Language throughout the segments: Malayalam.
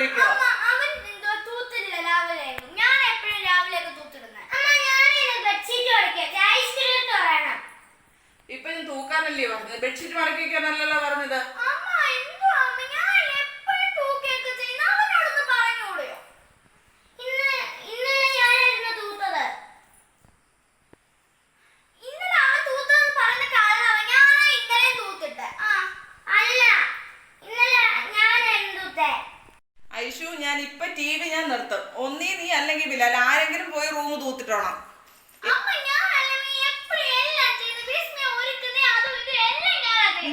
തൂത്തിക്കൊണ്ടിരിക്കുക ഇപ്പൊ ഞാൻ തൂക്കാനല്ലേ പറഞ്ഞത്? ബെഡ്ഷീറ്റ് മടക്കി വെക്കാനല്ലല്ലോ പറഞ്ഞത്. ഞാൻ ഇപ്പൊ ടി വി ഞാൻ നിർത്തും. ഒന്നേ നീ അല്ലെങ്കിൽ ബിലാൽ ആരെങ്കിലും പോയി റൂം തൂത്തിട്ടോണം.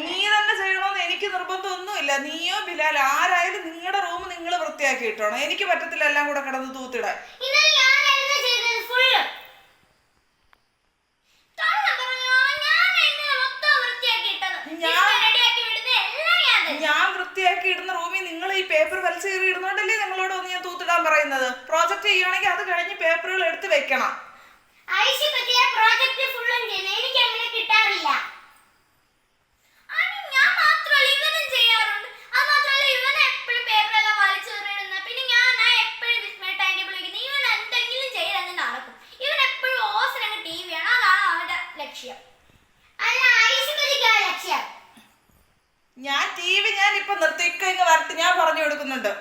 നീ തന്നെ ചെയ്യണമെന്ന് എനിക്ക് നിർബന്ധമൊന്നുമില്ല. നീയോ ബിലാൽ ആരായാലും നിങ്ങളുടെ റൂം നിങ്ങൾ വൃത്തിയാക്കി ഇട്ടോണം എനിക്ക് പറ്റത്തില്ല എല്ലാം കൂടെ കിടന്ന് തൂത്തിടാൻ. ഞാൻ വൃത്തിയാക്കി ഇടുന്ന റൂമിൽ നിങ്ങൾ ഈ പേപ്പർ വലിച്ചു കയറി ഇടുന്നോണ്ടല്ലേ നിങ്ങളോട് ഒന്ന് ഞാൻ തൂത്തിടാൻ പറയുന്നത്? പ്രോജക്റ്റ് ചെയ്യുവാണെങ്കിൽ അത് കഴിഞ്ഞ് പേപ്പറുകൾ എടുത്ത് വെക്കണം. പ്രോജക്റ്റ് എനിക്ക് കിട്ടാറില്ല. ലക്ഷ്യം. ചിക്കൻ എന്ന് വറുത്ത് ഞാൻ പറഞ്ഞു കൊടുക്കുന്നുണ്ട്.